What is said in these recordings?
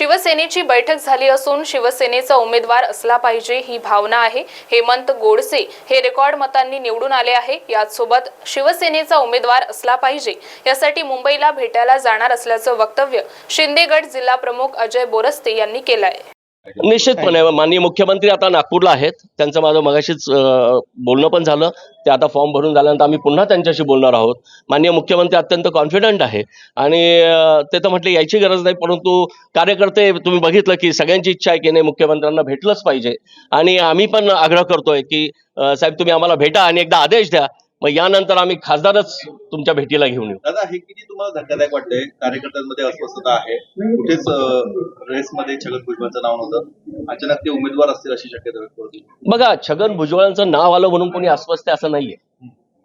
शिवसेनेची बैठक झाली असून शिवसेनेचा उमेदवार असला पाहिजे ही भावना आहे. हेमंत गोडसे हे रेकॉर्ड मतांनी निवडून आले आहे. याचसोबत शिवसेनेचा उमेदवार असला पाहिजे यासाठी मुंबईला भेटायला जाणार असल्याचं वक्तव्य शिंदेगड जिल्हा प्रमुख अजय बोरस्ते यांनी केलं आहे निश्चितपणे. माननीय मुख्यमंत्री आता नागपूरला आहेत. त्यांचं माझं मगाशीच बोलणं पण झालं. ते आता फॉर्म भरून झाल्यानंतर आम्ही पुन्हा त्यांच्याशी बोलणार आहोत. माननीय मुख्यमंत्री अत्यंत कॉन्फिडंट आहे. आणि ते तर म्हटले यायची गरज नाही परंतु कार्यकर्ते तुम्ही बघितलं की सगळ्यांची इच्छा आहे की नाही मुख्यमंत्र्यांना भेटलंच पाहिजे. आणि आम्ही पण आग्रह करतोय की साहेब तुम्ही आम्हाला भेटा आणि एकदा आदेश द्या. मग यानंतर आम्ही खासदारच तुमच्या भेटीला घेऊन येऊ. दादा हे किती तुम्हाला धक्कादायक वाटतंय? कार्यकर्त्यांमध्ये अस्वस्थता आहे. कुठेच रेसमध्ये छगन भुजबळचं नाव नव्हतं. अचानक ते उमेदवार असतील अशी शक्यता बघा छगन भुजबळांचं नाव आलं म्हणून कोणी अस्वस्थ असं नाहीये.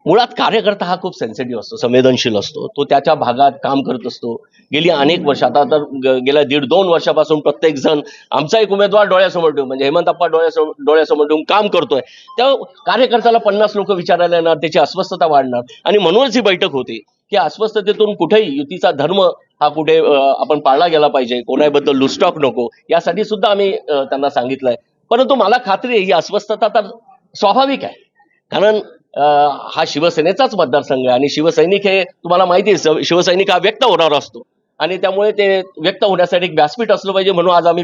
मुळात कार्यकर्ता हा खूप सेन्सिटिव्ह असतो संवेदनशील असतो. तो त्याच्या भागात काम करत असतो. गेली अनेक वर्ष आता तर गेल्या दीड दोन वर्षापासून प्रत्येक जण आमचा एक उमेदवार डोळ्यासमोर ठेवून म्हणजे हेमंतप्पा डोळ्यासमोर डोळ्यासमोर ठेवून काम करतोय. त्या कार्यकर्त्याला पन्नास लोक विचारायला येणार त्याची अस्वस्थता वाढणार. आणि म्हणूनच ही बैठक होती की अस्वस्थतेतून कुठेही युतीचा धर्म हा कुठे आपण पाळला गेला पाहिजे कोणाबद्दल लुस्टॉक नको यासाठी सुद्धा आम्ही त्यांना सांगितलंय. परंतु मला खात्री आहे ही अस्वस्थता तर स्वाभाविक आहे. कारण हा शिवसेनेचाच मतदारसंघ आहे आणि शिवसैनिक हे तुम्हाला माहिती आहे शिवसैनिक हा व्यक्त होणार असतो. आणि त्यामुळे ते व्यक्त होण्यासाठी एक व्यासपीठ असलं पाहिजे म्हणून आज आम्ही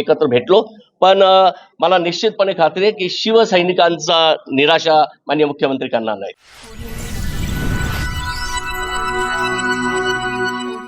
एकत्र भेटलो. पण मला निश्चितपणे खात्री आहे की शिवसैनिकांचा निराशा माननीय मुख्यमंत्री करणार नाही.